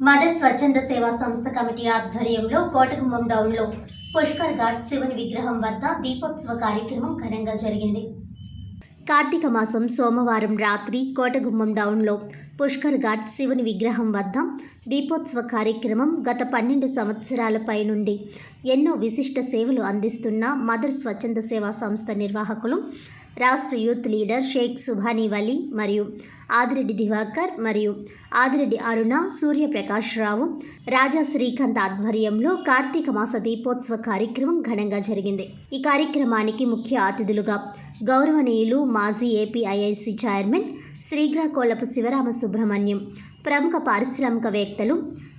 Mother స్వచ్ఛంద సేవా సంస్థ కమిటీ ఆధ్వర్యంలో కోటగుమ్మం డౌన్లో పుష్కర్ ఘాట్ శివుని విగ్రహం వద్ద దీపోత్సవ కార్యక్రమం ఘనంగా జరిగింది. కార్తీక మాసం సోమవారం రాత్రి కోటగుమ్మం డౌన్లో పుష్కర్ ఘాట్ శివుని విగ్రహం వద్ద దీపోత్సవ కార్యక్రమం గత పన్నెండు సంవత్సరాలపై నుండి ఎన్నో విశిష్ట సేవలు అందిస్తున్న మదర్ స్వచ్ఛంద సేవా సంస్థ నిర్వాహకులు రాష్ట్ర యూత్ లీడర్ షేక్ సుభానీ వలి మరియు ఆదిరెడ్డి దివాకర్ మరియు ఆదిరెడ్డి అరుణ సూర్యప్రకాష్ రావు రాజా శ్రీకాంత్ ఆధ్వర్యంలో కార్తీక మాస దీపోత్సవ కార్యక్రమం ఘనంగా జరిగింది. ఈ కార్యక్రమానికి ముఖ్య అతిథులుగా గౌరవనీయులు మాజీ ఏపీఐఐసి చైర్మన్ శ్రీగ్రాకోలపు శివరామ సుబ్రహ్మణ్యం ప్రముఖ పారిశ్రామికవేత్తలు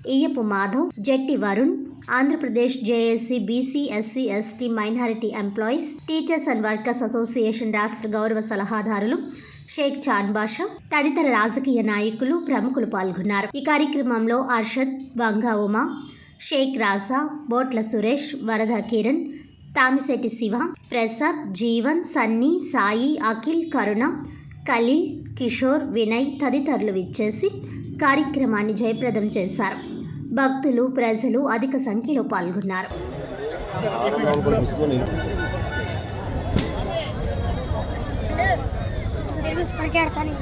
Iyyapu Madhav Jatti Varun Andhra Pradesh JAC BC SC ST minority employees teachers and workers association రాష్ట్ర గౌరవ సలహాదారులు షేక్ చాన్ బాషా తదితర రాజకీయ నాయకులు ప్రముఖులు పాల్గొన్నారు. ఈ కార్యక్రమంలో అర్షద్ వంగా ఉమా షేక్ రాజా బోట్ల సురేష్ వరద కిరణ్ తామిశెట్టి శివ ప్రసాద్ జీవన్ సన్నీ సాయి అఖిల్ కరుణ ఖలీల్ కిషోర్ వినయ్ తదితరులు విచ్చేసి కార్యక్రమాన్ని జయప్రదం చేశారు. భక్తులు ప్రజలు అధిక సంఖ్యలో పాల్గొన్నారు. పరిగెడతాను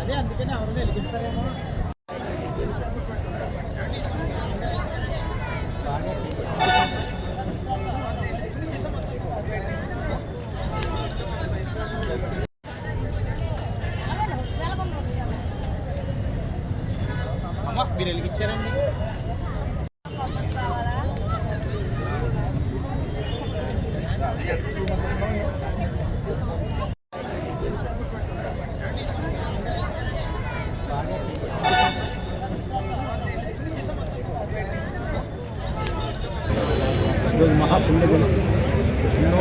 అదే అందుకని ఎవరు వెలిగిస్తారేమో. మీరు వెలిగించారండి ఈరోజు మహాపుణ్యదినం ఎన్నో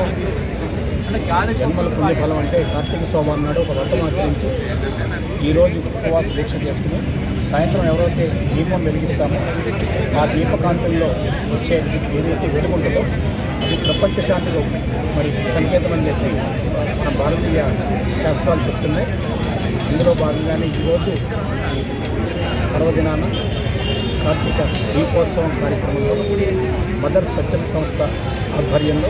జన్మల పుణ్యఫలం అంటే కార్తీక సోమవారం నాడు ఒక వ్రతం ఆచరించి ఈరోజు ఉపవాస దీక్ష చేసుకుని సాయంత్రం ఎవరైతే దీపం వెలిగిస్తామో ఆ దీపకాంతుల్లో వచ్చే ఏదైతే వెలుగుంటుందో అది ప్రపంచ శాంతిలో మరి సంకేతం అని చెప్పి మన భారతీయ శాస్త్రాలు చెప్తున్నాయి. ఇందులో భాగంగానే ఈరోజు పర్వదినాన కార్తీక దీపోత్సవం కార్యక్రమంలో మదర్ స్వచ్ఛంద సంస్థ ఆధ్వర్యంలో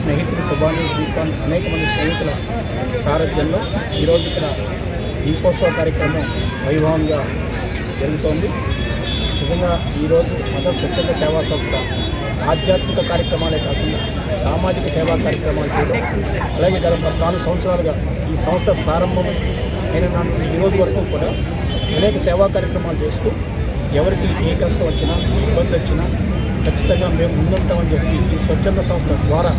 స్నేహితులు సుభాని శ్రీకాంత్ అనేక మంది స్నేహితుల సారథ్యంలో ఈరోజు ఇక్కడ దీపోత్సవ కార్యక్రమం వైభవంగా జరుగుతోంది. నిజంగా ఈరోజు మదర్ స్వచ్ఛంద సేవా సంస్థ ఆధ్యాత్మిక కార్యక్రమాలే కాకుండా సామాజిక సేవా కార్యక్రమాలు చేయడం అలాగే గత నాలుగు సంవత్సరాలుగా ఈ సంస్థ ప్రారంభం అయిన నాటి ఈ రోజు వరకు కూడా అనేక సేవా కార్యక్రమాలు చేస్తూ ఎవరికి ఏ కష్టం వచ్చినా ఏ ఇబ్బంది వచ్చినా ఖచ్చితంగా మేము ముందుంటామని చెప్పి ఈ స్వచ్ఛంద సంస్థ ద్వారా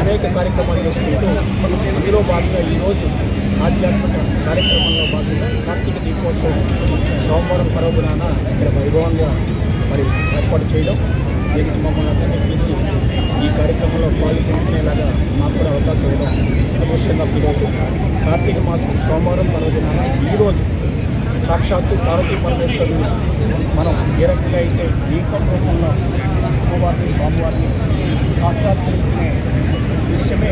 అనేక కార్యక్రమాలు చేసుకుంటూ అందులో భాగంగా ఈరోజు ఆధ్యాత్మిక కార్యక్రమంలో భాగంగా కార్తీక దీపోత్సవం సోమవారం పర్వదినాన ఇక్కడ వైభవంగా మరి ఏర్పాటు చేయడం దీనికి మమ్మల్ని అందరినీ పిలిచి ఈ కార్యక్రమంలో పాల్గొంటునేలాగా మాకు కూడా అవకాశం ఇవ్వడం అదృష్టంగా ఫీల్ అవుతుంది కార్తీక మాసం సోమవారం పర్వదినాన ఈరోజు సాక్షాత్తు పార్వతీ పరమేశ్వరుని మనం ఏ రకంగా అయితే దీపం రూపంలో అమ్మవారిని స్వామివారిని సాక్షాత్కరించుకునే విషయమే